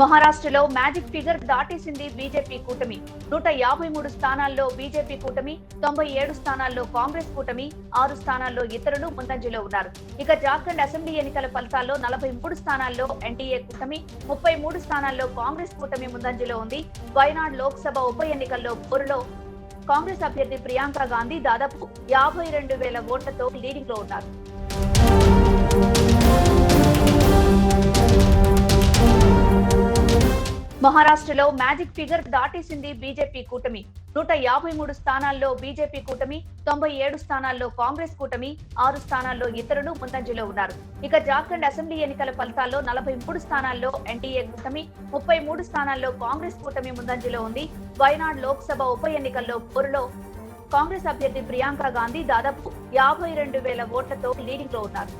మహారాష్ట్రలో magic figure దాటేసింది BJP కూటమి. నూట యాభై మూడు స్థానాల్లో బీజేపీ కూటమి తొంభై ఏడు స్థానాల్లో కాంగ్రెస్ కూటమి ఆరు స్థానాల్లో ఇతరులు ముందంజలో ఉన్నారు. ఇక జార్ఖండ్ అసెంబ్లీ ఎన్నికల ఫలితాల్లో నలభై మూడు స్థానాల్లో ఎన్డీఏ కూటమి ముప్పై మూడు స్థానాల్లో కాంగ్రెస్ కూటమి ముందంజలో ఉంది. వయనాడ్ లోక్సభ ఉప ఎన్నికల్లో పోరులో కాంగ్రెస్ అభ్యర్థి ప్రియాంక గాంధీ దాదాపు యాభై రెండు వేల ఓట్లతో లీడింగ్లో ఉన్నారు. మహారాష్ట్రలో మ్యాజిక్ ఫిగర్ దాటేసింది బీజేపీ కూటమి. నూట యాభై మూడు స్థానాల్లో బీజేపీ కూటమి తొంభై ఏడు స్థానాల్లో కాంగ్రెస్ కూటమి ఆరు స్థానాల్లో ఇతరులు ముందంజలో ఉన్నారు. ఇక జార్ఖండ్ అసెంబ్లీ ఎన్నికల ఫలితాల్లో నలభై మూడు స్థానాల్లో ఎన్డీఏ కూటమి ముప్పై మూడు స్థానాల్లో కాంగ్రెస్ కూటమి ముందంజలో ఉంది. వయనాడ్ లోక్సభ ఉప ఎన్నికల్లో పోరులో కాంగ్రెస్ అభ్యర్థి ప్రియాంక గాంధీ దాదాపు యాభై రెండు వేల ఓట్లతో లీడింగ్లో ఉన్నారు.